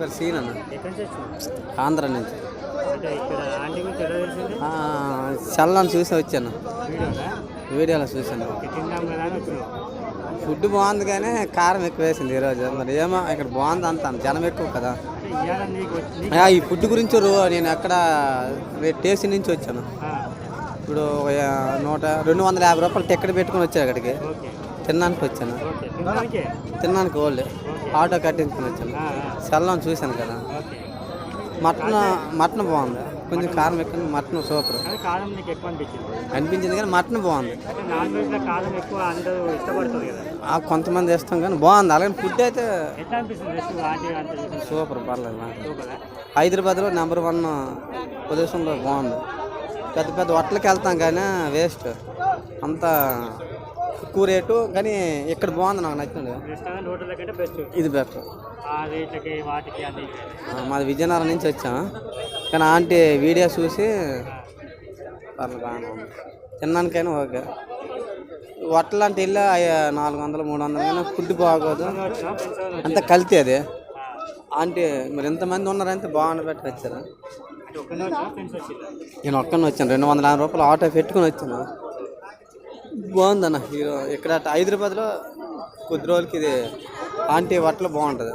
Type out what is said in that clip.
పేరు సీన్ అన్న. ఆంధ్ర నుంచి. చల్లని చూసి వచ్చాను. వీడియోలో చూశాను. వచ్చినావు. ఫుడ్ బాగుంది కానీ కారం ఎక్కువ వేసింది ఈరోజు. మరి ఏమో ఇక్కడ బాగుంది అంతాను జనం ఎక్కువ కదా. ఈ ఫుడ్ గురించి రో- నేను ఎక్కడ టేస్ట్ నుంచి వచ్చాను. ఇప్పుడు నూట రెండు వందల యాభై రూపాయలు టికెట్ పెట్టుకుని వచ్చాను అక్కడికి. తినడానికి వచ్చాను. తినడానికి? ఓల్డ్ ఆటో కట్టించుకుని వచ్చాను చల్లని చూశాను కదా. మటన్ మటన్ బాగుంది. కొంచెం కారం ఎక్కువ మటన్ సూపర్. అనిపించింది. కానీ మటన్ బాగుంది. కొంతమంది ఇష్టం కానీ బాగుంది. అలాగే ఫుడ్ అయితే సూపర్ పర్లేదు హైదరాబాద్లో నెంబర్ వన్ పొజిషన్లో బాగుంది. పెద్ద పెద్ద హోటల్కి వెళ్తాం కానీ వేస్ట్. అంత ఎక్కువ రేటు కానీ ఇక్కడ బాగుంది నాకు నచ్చింది. బెస్ట్ ఇది అన్ని మాది విజయనగరం నుంచి వచ్చాము కానీ ఆంటీ వీడియో చూసి పర్లేదు బాగానే ఉంది. తినడానికైనా ఓకే. హోటల్ అంటే వెళ్ళి అయ్య- నాలుగు వందలు మూడు వందలు కానీ ఫుడ్ బాగోదు. అంత కల్తీ అది. ఆంటీ మరి ఎంతమంది ఉన్నారంటే బాగుండి పెట్టి వచ్చారు? నేను ఒక్కనే వచ్చాను. రెండు వందల యాభై రూపాయలు ఆటో పెట్టుకుని వచ్చాను. బాగుందన్న. హీరో ఇక్కడ హైదరాబాద్లో కొద్ది రోజులకి ఇది ఆంటీ హోటల్ బాగుంటుంది.